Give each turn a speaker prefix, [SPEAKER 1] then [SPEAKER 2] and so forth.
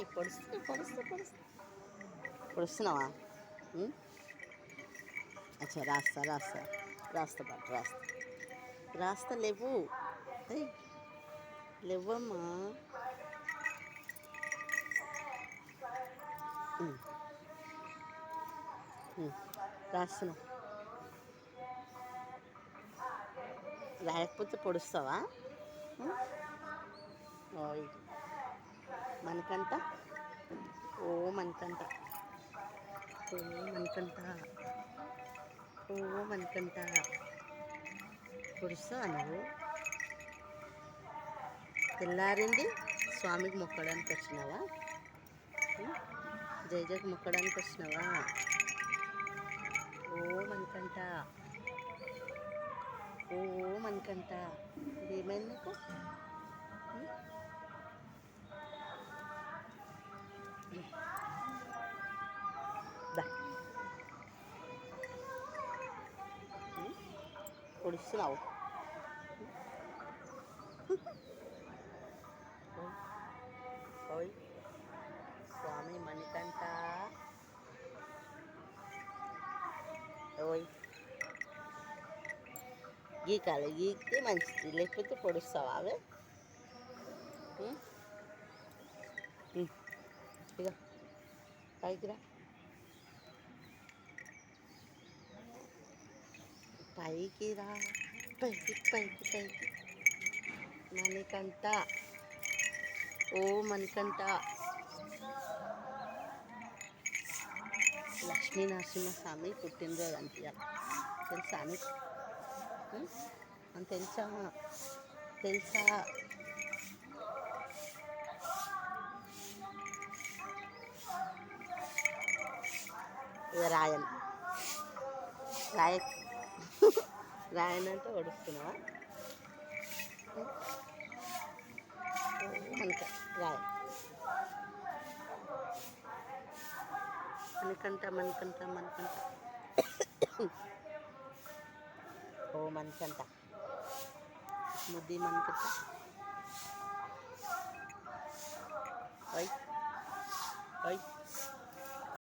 [SPEAKER 1] పొడుస్తు పొడుస్తు పొడుస్తు పొడుస్తున్నావా? అచ్చా రాస్తా రాస్తా. రాస్తా పట్టు రాస్తా. రాస్తా లేవు. ఏయ్, లేవమ్మా. ఉం. రాస్తున్నా. రాయకపోతే పొడుస్తావా? ఉం? మనకంట ఓ మనకంట ఓ మనకంట ఓ మనకంట పొడుస్తావా నువ్వు? తెల్లారింది స్వామికి మొక్కడానికి వచ్చినావా? ఉం? మొక్కడానికి వచ్చినావా? ఓ మనకంట ఓ మనకంట ఏమైంది నీకు? పొడుస్తున్నావు ఓయ్. ఓయ్ స్వామి మణికంఠ ఓయ్ గీకాలి గీకితే మంచిది లేకపోతే పొడుస్తావా అవే ఉం? ఉం. ఇక పైకి రా పైకి రా పైకి పైకి పైకి మణికంఠ ఓ మణికంఠ లక్ష్మీ నరసింహస్వామి పుట్టినరోజు అంటే తెలుసా నీకు ఉం? అని తెలుసా తెలుసా ఇక రాయన్ రాయ రాయనంత అంటే ఒడుస్తున్నావా మనక రాయన్ మనకంట మనకంట మనకంట ఓ మనకంట ముద్ది మనకంట